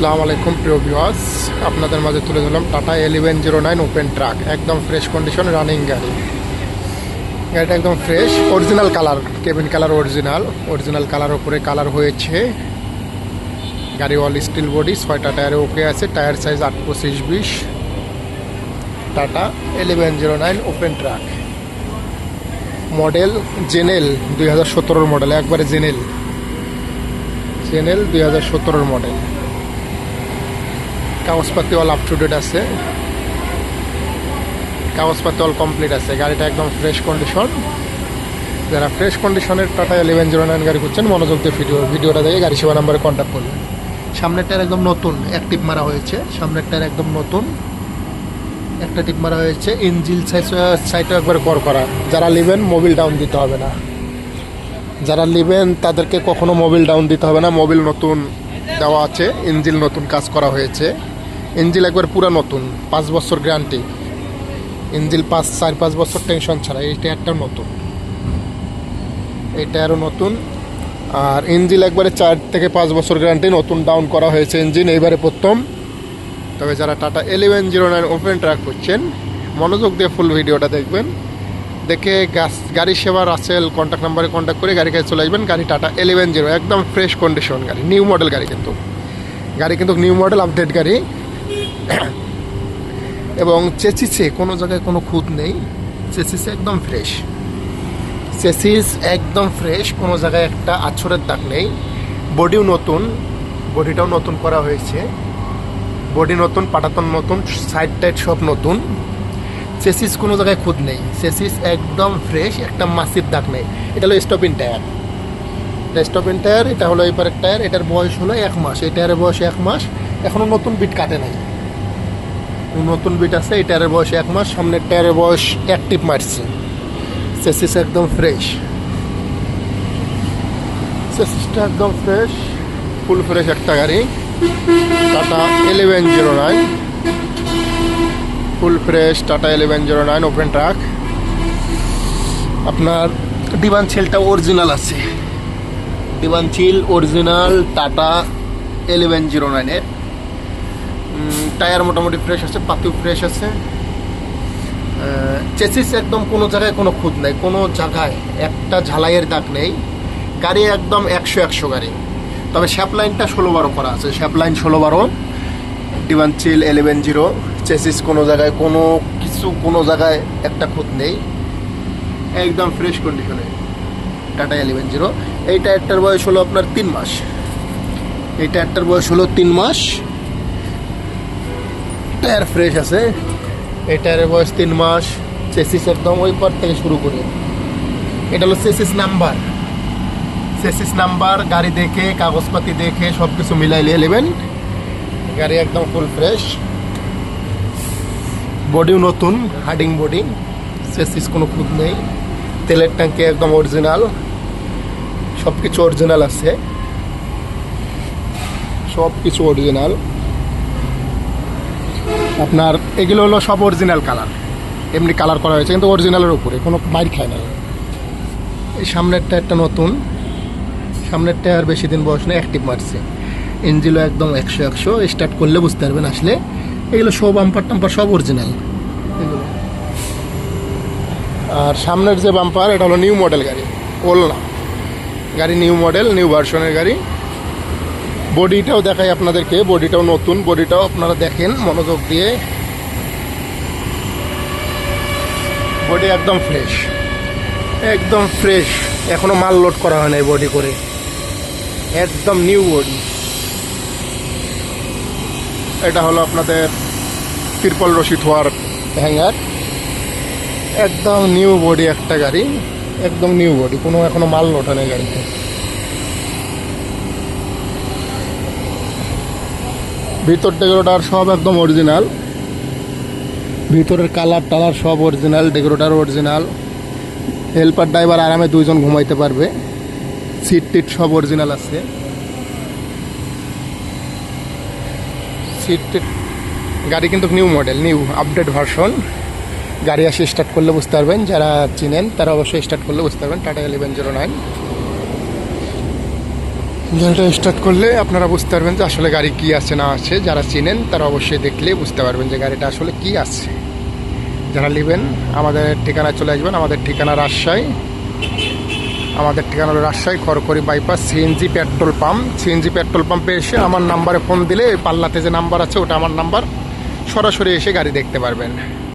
আসসালামু আলাইকুম, প্রিয় ভিউয়ার্স আপনাদের মাঝে তুলে ধরলাম Tata eleven zero nine open truck একদম ফ্রেশ কন্ডিশন রানিং গাড়ি। গাড়িটা একদম fresh original colour cabin colour original original colour ওপরে কালার হয়েছে। গাড়ি অল স্টিল বডি ছয়টা টায়ারে ওকে আছে টায়ার সাইজ আট পঁচিশ বিশ। Tata eleven zero nine open truck model জেনেল দুই হাজার সতেরোর মডেল একবারে জেনেল জেনেল দুই হাজার সতেরোর মডেল কাগজপাতি অল আপ টু ডেট আছে। কাগজপাতি অল কমপ্লিট আছে। গাড়িটা একদম ফ্রেশ কন্ডিশন যারা ফ্রেশ কন্ডিশনের টাটা ইলেভেন জিরো নাইন গাড়ি খুঁজছেন, মনোযোগ দিয়ে ভিডিও ভিডিওটা দেখে গাড়ি সেবা নাম্বারে কন্ট্যাক্ট করবেন। সামনের টায়ার একদম নতুন, এক টিপ মারা হয়েছে। সামনের টায়ার একদম নতুন। একটা টিপ মারা হয়েছে ইঞ্জিল সাইডটা একবারে কর করা। যারা নেবেন মোবিল ডাউন দিতে হবে না। যারা নেবেন, তাদেরকে কখনো মোবিল ডাউন দিতে হবে না। মোবিল নতুন দেওয়া আছে ইঞ্জিল নতুন কাজ করা হয়েছে। ইঞ্জিল একবার পুরো নতুন, পাঁচ বছর গ্যারান্টি ইঞ্জিল পাঁচ, চার, পাঁচ বছর টেনশন ছাড়া, এইটা টায়ারটাও নতুন। এই আরও নতুন। আর ইঞ্জিল একবারে চার থেকে পাঁচ বছর গ্যারান্টি নতুন ডাউন করা হয়েছে ইঞ্জিন এইবারে প্রথম। তবে যারা Tata eleven zero nine open truck করছেন, মনোযোগ দিয়ে ফুল ভিডিওটা দেখবেন। দেখে গাছ গাড়ি সেবা রাসেল কন্ট্যাক্ট নাম্বারে কন্ট্যাক্ট করে গাড়ি কাছে চলে আসবেন। গাড়ি টাটা এলেভেন জিরো একদম ফ্রেশ কন্ডিশন গাড়ি নিউ মডেল গাড়ি কিন্তু। গাড়ি কিন্তু নিউ মডেল আপডেট গাড়ি। এবং চেচিসে কোনো জায়গায় কোনো খুঁত নেই। চেচিসে একদম ফ্রেশ চেসিস একদম ফ্রেশ কোনো জায়গায় একটা আছরের দাগ নেই। বডিও নতুন, বডিটাও নতুন করা হয়েছে। বডি নতুন, পাটাতন নতুন সাইড টাইড সব নতুন। চেসিস কোনো জায়গায় খুদ নেই। চেসিস একদম ফ্রেশ একটা মাসির দাগ নেই। এটা হলো স্টপিন টায়ার এটা স্টপিন টায়ার এটা হলো এই পারের টায়ার এটার বয়স হলো এক মাস। এই টায়ারের বয়স এক মাস। এখনও নতুন বিট কাটে নাই। নতুন বিট আছে, এই টায়ারের বয়স এক মাস, সামনে টায়ারের বয়স টিপ মারছে। চেসিস একদম ফ্রেশ চেসিসটা একদম ফ্রেশ ফুল ফ্রেশ একটা গাড়ি। Tata eleven zero nine full fresh Tata eleven zero nine open truck আপনার ডিবান ছেলটা অরিজিনাল আছে। ডিবান ছিল অরিজিনাল টাটা এলেভেন জিরো নাইনের টায়ার মোটামুটি ফ্রেশ আছে, পাতিও ফ্রেশ আছে। চেসিস একদম কোনো জায়গায় কোনো খুঁত নেই, কোনো জায়গায় একটা ঝালাইয়ের দাগ নেই। গাড়ি একদম একশো একশো গাড়ি। তবে শ্যাপ লাইনটা ষোলো বারো করা আছে শ্যাপ লাইন ষোলো বারো। ডিভান চিল এলেভেন জিরো চেসিস কোনো জায়গায় কোনো কিছু, কোনো জায়গায় একটা খুঁত নেই। একদম ফ্রেশ কন্ডিশনে টাটা এলেভেন জিরো এই টায়ারটার বয়স হলো আপনার তিন মাস। এই টায়ারটার বয়স হলো তিন মাস। টায়ার ফ্রেশ আছে। এই টায়ারের বয়স তিন মাস। চেসিস একদম ওই পর থেকে শুরু করে। এটা হলো চেসিস নাম্বার চেসিস নাম্বার গাড়ি দেখে, কাগজপাতি দেখে সব কিছু মিলাই নিয়ে নেবেন। গাড়ি একদম ফুল ফ্রেশ বডিও নতুন হার্ডিং বডি চেসিস কোনো খুঁত নেই। তেলের ট্যাঙ্কি একদম অরিজিনাল সব কিছু অরিজিনাল আছে। সব কিছু অরিজিনাল আপনার, এগুলো হলো সব অরিজিনাল কালার এমনি কালার করা হয়েছে, কিন্তু অরিজিনালের উপরে, কোনো মাইর খায় না এই সামনেরটা একটা নতুন। সামনের আর বেশি দিন বয়স নেই অ্যাক্টিভ মারছে। ইঞ্জিনও একদম একশো একশো স্টার্ট করলে বুঝতে পারবেন আসলে। এগুলো সব বাম্পার টাম্পার, সব অরিজিনাল এগুলো। আর সামনের যে বাম্পার এটা হলো নিউ মডেল গাড়ি ওল না গাড়ি নিউ মডেল নিউ ভার্সনের গাড়ি। বডিটাও দেখাই আপনাদেরকে, বডিটাও নতুন, বডিটাও আপনারা দেখেন, মনোযোগ দিয়ে। বডি একদম ফ্রেশ একদম ফ্রেশ। এখনও মাল লোড করা হয় নাই বডি করে। একদম নিউ বডি। এটা হলো আপনাদের তিরপল রশি থোয়ার হ্যাঙ্গার। একদম নিউ বডি একটা গাড়ি, একদম নিউ বডি, কোনো এখনও মাল লোড হয় নাই গাড়িতে। ভিতর ডেকোরেটার সব একদম অরিজিনাল ভিতরের কালার টালার সব original decorator original helper driver আরামে দুইজন ঘুমাইতে পারবে। সিট টিট সব অরিজিনাল আছে। সিট টিট গাড়ি কিন্তু new model new update version গাড়ি আসে স্টার্ট করলে বুঝতে পারবেন, যারা চিনেন তারা অবশ্যই স্টার্ট করলে বুঝতে পারবেন টাটা এলেভেন জিরো নাইন গাড়িটা স্টার্ট করলে আপনারা বুঝতে পারবেন যে আসলে গাড়ি কি আছে, না আছে। যারা চিনেন তারা অবশ্যই দেখলে বুঝতে পারবেন যে গাড়িটা আসলে কি আছে। যারা নেবেন, আমাদের ঠিকানায় চলে আসবেন। আমাদের ঠিকানা রাজশাহী। আমাদের ঠিকানা হলো Rajshahi Kharkhari bypass CNG petrol pump CNG petrol পাম্পে এসে আমার নাম্বারে ফোন দিলে পাল্লাতে যে নাম্বার আছে, ওটা আমার নাম্বার সরাসরি এসে গাড়ি দেখতে পারবেন।